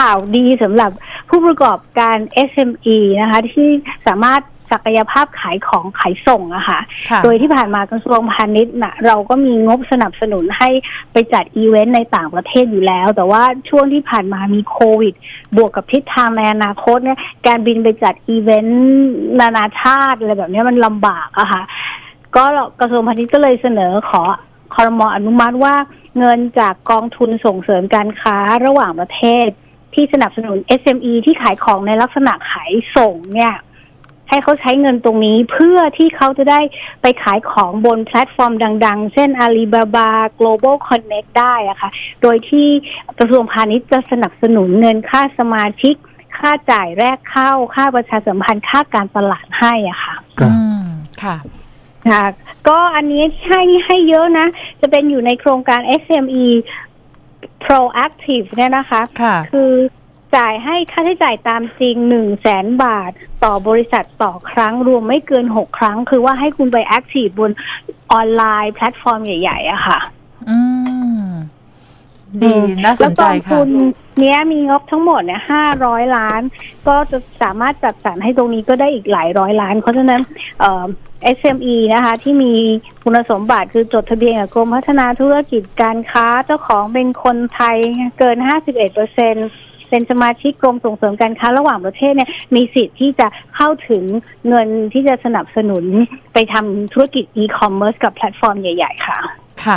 ข่าวดีสำหรับผู้ประกอบการ SME นะคะ ที่สามารถศักยภาพขายของขายส่งอะค่ะค่ะ โดยที่ผ่านมากระทรวงพาณิชย์นะเราก็มีงบสนับสนุนให้ไปจัดอีเวนต์ในต่างประเทศอยู่แล้ว แต่ว่าช่วงที่ผ่านมามีโควิด บวกกับทิศทางในอนาคตเนี่ย การบินไปจัดอีเวนต์นานาชาติอะไรแบบเนี้ยมันลำบากอะค่ะ ก็กระทรวงพาณิชย์ก็เลยเสนอขอคอรมออนุมัติว่าเงินจากกองทุนส่งเสริมการค้าระหว่างประเทศ ที่สนับสนุน SME ที่ขายของในลักษณะขายส่งเนี่ยให้เขาใช้เงินตรงนี้เพื่อที่เขาจะได้ไปขายของบนแพลตฟอร์มดัง ๆ เช่น Alibaba Global Connect ได้อะค่ะ โดยที่กระทรวงพาณิชย์จะสนับสนุนเงินค่าสมาชิก ค่าจ่ายแรกเข้า ค่าประชาสัมพันธ์ ค่าการตลาดให้อะค่ะครับอืมค่ะค่ะก็อันนี้ให้ให้เยอะนะ จะเป็นอยู่ในโครงการ SME Proactive เนี่ยนะคะค่ะ คือจ่ายให้ค่าใช้จ่ายตามจริงหนึ่งแสนบาทต่อบริษัทต่อครั้งรวมไม่เกินหกครั้ง คือว่าให้คุณไปแอคทีฟบนออนไลน์แพลตฟอร์มใหญ่ ๆอะค่ะ อืม ดีอืมน่าสแล้วนกใจองค่ะทุนเนี้ยมีงบทั้งหมดเนี่ยห้าร้อยล้าน ก็จะสามารถจัดสรรให้ตรงนี้ก็ได้อีกหลายร้อยล้าน เพราะฉะนั้นเอ่อ SME นะคะ ที่มีคุณสมบัติคือจดทะเบียนกับกรมพัฒนาธุรกิจการค้าเจ้าของเป็นคนไทยเกิน 51เปอร์เซ็นเป็นสมาชิกกรมส่งเสริมการค้าระหว่างประเทศเนี่ยมีสิทธิ์ที่จะเข้าถึงเงินที่จะสนับสนุนไปทำธุรกิจอีคอมเมิร์ซกับแพลตฟอร์มใหญ่ ๆ ค่ะ ค่ะ